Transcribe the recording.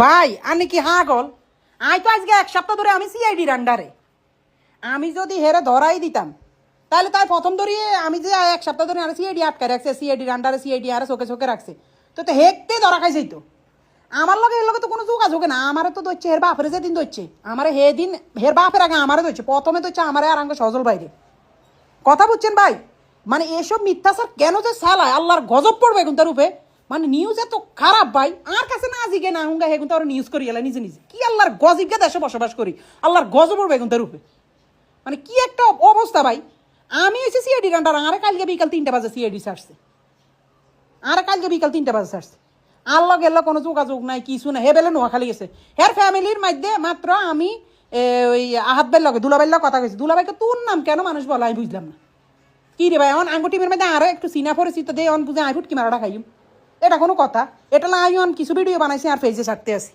ভাই আনি কি হাগল? আই তো আজকে এক সপ্তাহ ধরে আমি সিআইডির আন্ডারে আমি যদি হেরে ধরাই দিতাম, তাহলে তাই প্রথম ধরিয়ে আমি যে এক সপ্তাহ ধরে আর সিআইডি আটকে রাখছে সিআইডির আন্ডারে সিআইডি আর চোখে চোখে রাখছে। তো তো হেকতে ধরা খাইছেই তো। আমার লগে, এর লগে তো কোনো যোগাযোগ না আমারে তো দচ্ছে হের বাপরে যেদিন ধরছে, আমারে হে দিন হের বাপের আগে আমারে ধরছে, প্রথমে দচ্ছে আমারে আর আঙ্গ সজল বাইরে কথা বুঝছেন ভাই? মানে এসব মিথ্যাচার কেন যে সালায় আল্লাহর গজব পড়বে এখন তার উপরে মানে নিউজ এত খারাপ ভাই। আর কাছে না আজিকে না হুঙ্গা হেগুন তার নিউজ করি, এলা নিজে নিজে। কি আল্লাহর গজিবকে দেশে বসবাস করি? আল্লাহর গজব পড়বে এখন তার উপরে মানে কি একটা অবস্থা ভাই। আমি এসে সিআইডি রান্ডার আরে কালকে বিকাল তিনটা বাজে সিআইডি সারছে আরে কালকে বিকাল তিনটা বাজে সারছে আল্লাহ গেল কোনো যোগাযোগ নাই, কিছু নাই। হে বেলে নোয়াখালী গেছে। হের ফ্যামিলির মধ্যে মাত্র আমি ওই আহাত বের লগে দুলাবাইর লগে কথা কইছি। দুলাবাইকে তোর নাম কেন মানুষ বলা আমি বুঝলাম না। কি রে ভাই, এখন আঙ্গু টিমের মধ্যে আরও একটু সিনা পরিচিত দে অন বুঝে আইফুট কি মারাটা খাইম। এটা কোনো কথা। এটা না আমি কিছু ভিডিও বানাইছি আর ফেসে ছাড়তে আসি